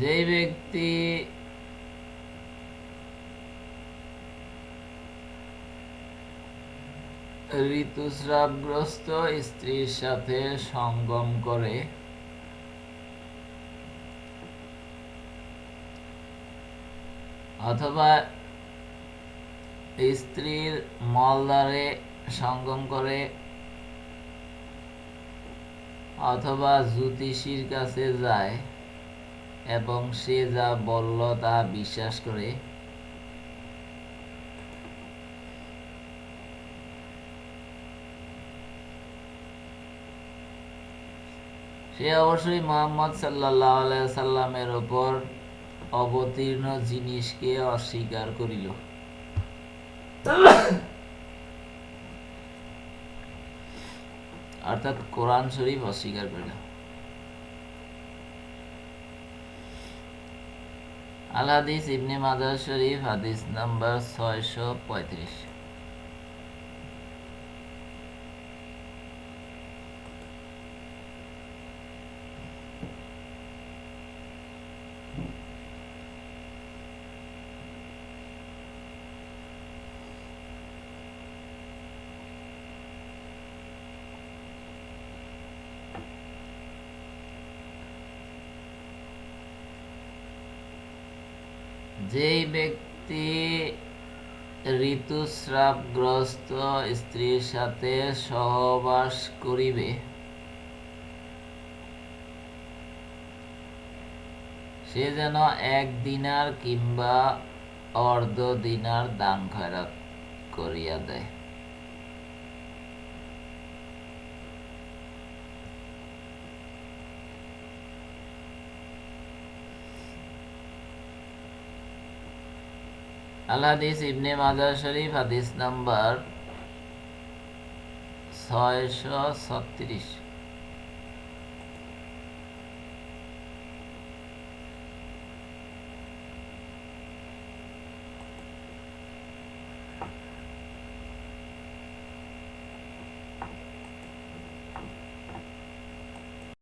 যেই ব্যক্তি ঋতুস্রাবগ্রস্ত স্ত্রীর সাথে সঙ্গম করে, অথবা স্ত্রীর মলদ্বারে সঙ্গম করে, অথবা জ্যোতিষীর কাছে যায় এবং সে যা বলল তা বিশ্বাস করে। সে অবশ্যই মোহাম্মদ সাল্লাহ সাল্লামের ওপর অবতীর্ণ জিনিসকে অস্বীকার করিল। অর্থাৎ কোরআন শরীফ অস্বীকার করিল। আল হাদিস ইবনে মাজার শরীফ হাদিস নাম্বার ছয়শো পঁয়ত্রিশ। যেই ব্যক্তি ঋতুস্রাবগ্রস্ত স্ত্রীর সাথে সহবাস করিবে, সে যেন এক দিনার কিংবা অর্ধ দিনার দান খয়রাত করিয়া দেয়। আল ইবনে মাজার শরীফ হাদিস নাম্বার ছয়শো ছত্রিশ।